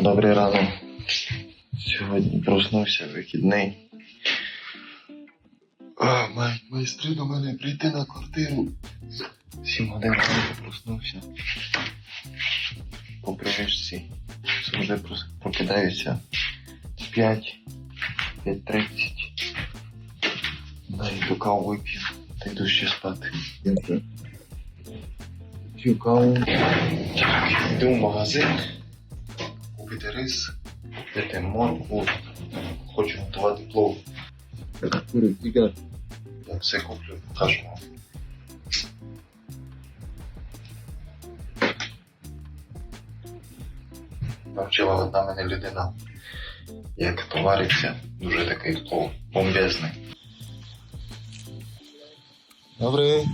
Добрий ранок. Сьогодні проснувся вихідний. Мають майстри до мене прийти на квартиру. Сім годин ранку проснувся. По привичці. Завжди прокидаюся в 5, 5.30. Навіть до каву вип'ю, та йду ще спати. П'ю каву. Йду в магазин рис, купити моркву. Хочу готувати плов. Я все куплю, покажу вам. Навчила одна мене людина, як товариться, дуже такий плов бомбезний. Добрий.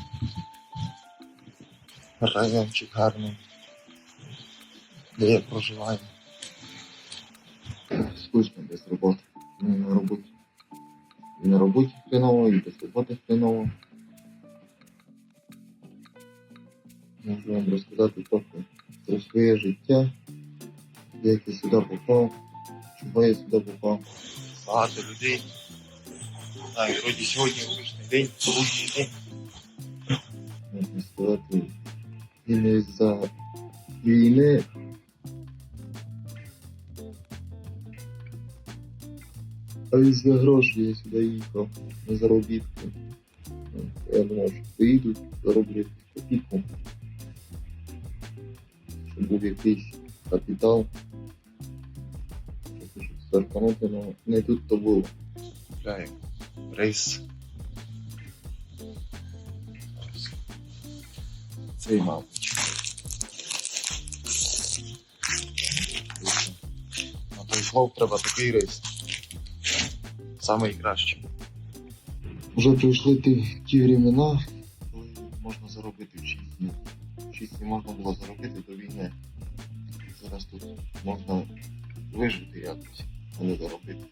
Райончик гарний. Де я проживаю? Скучно без роботи. Ну, на роботі. І на роботі хреново, і без роботи хреново. Можу вам розказати трохи про своє життя, як я сюди попав, чого я сюди попав. багато людей. Не знаю, вроді сьогодні обичний день, будній день. Можна сказати, і не за війни. А і за гроші я сюди їхав на заробітки. Ну, Я думав, що поїду, зароблю якусь копійку. Щоб був якийсь капітал. Щоб щось але не тут то було. Купляю рис. Цей мабуть. На той треба такий рис. Самий кращий. Вже прийшли ті, ті времена, коли можна заробити в 6 днів. В 6 днів можна було заробити до війни. Зараз тут можна вижити якось, а не заробити.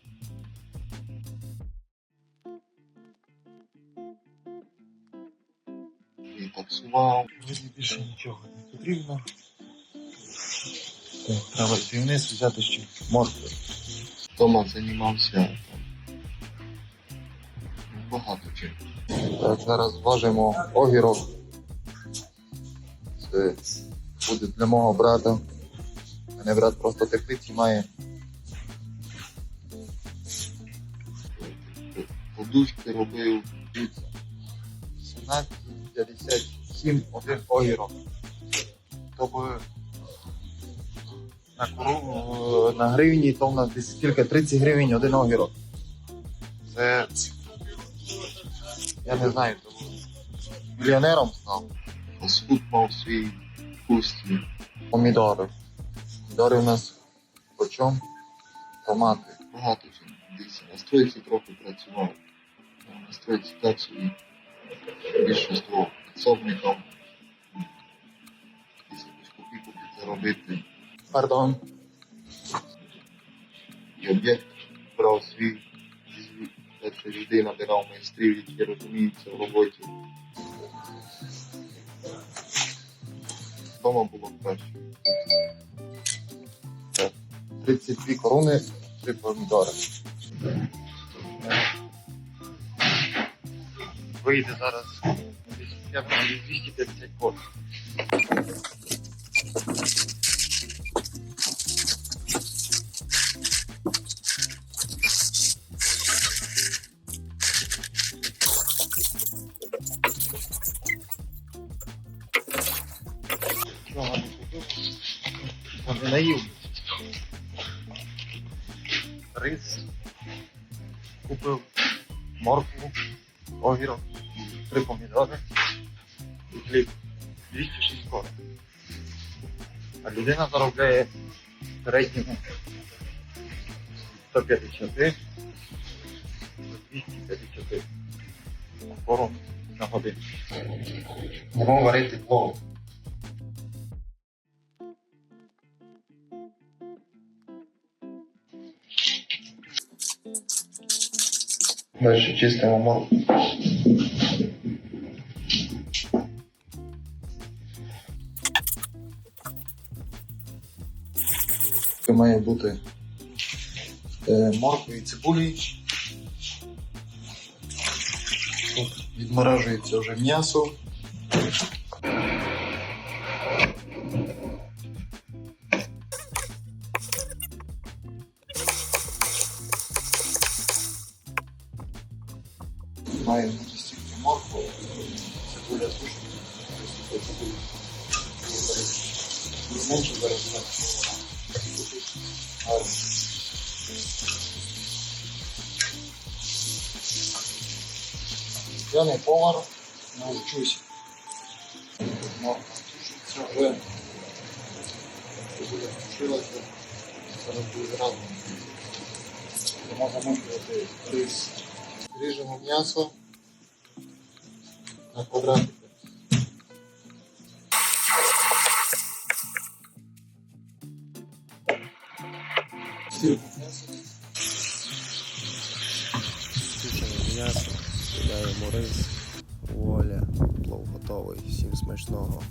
І таксував. Мені більше нічого не потрібно. Так, треба вниз взяти ще моркви. Вдома займався там, багато чим. Так, зараз зважимо огірок. Це буде для мого брата. Мене брат просто теплиці має. Подушки робив, піца. 17,57 один огірок. Тобто на, кору, на гривні то в нас десь скільки 30 гривень один огірок. Це я не знаю, то мільйонером став. Фастфуд мав свій вкусний. Помідори. Помідори у нас по чому? Томати. багато чим дивіться. На стройці трохи працював. Ну, На стройці працюю більшість копійку заробити. Пардон. І об'єкт брав свій. Людей набирав майстрів, які розуміються в роботі. Вдома було краще. 32 корони, 3 помідори. Вийде зараз десь я 250 код. Не наїв. Рис. Купив моркву, огірок, три помідори і хліб. 206 корм. А людина заробляє в середньому 150 до 250 корм на годину. Можемо варити плов. Дальше чистимо. Тушка має бути е, і цибулі. Тут відморажується вже м'ясо. Має бути стільки моркви, цибуля тушка. Менше зараз так. Гарно. Я не повар, навчусь. Тушиться вже. Цибуля тушилася. Зараз буде зразу. Можна замовити рис. Ріжемо м'ясо на квадратики. Тушене м'ясо, додаємо рис, воля, плов готовий, всім смачного.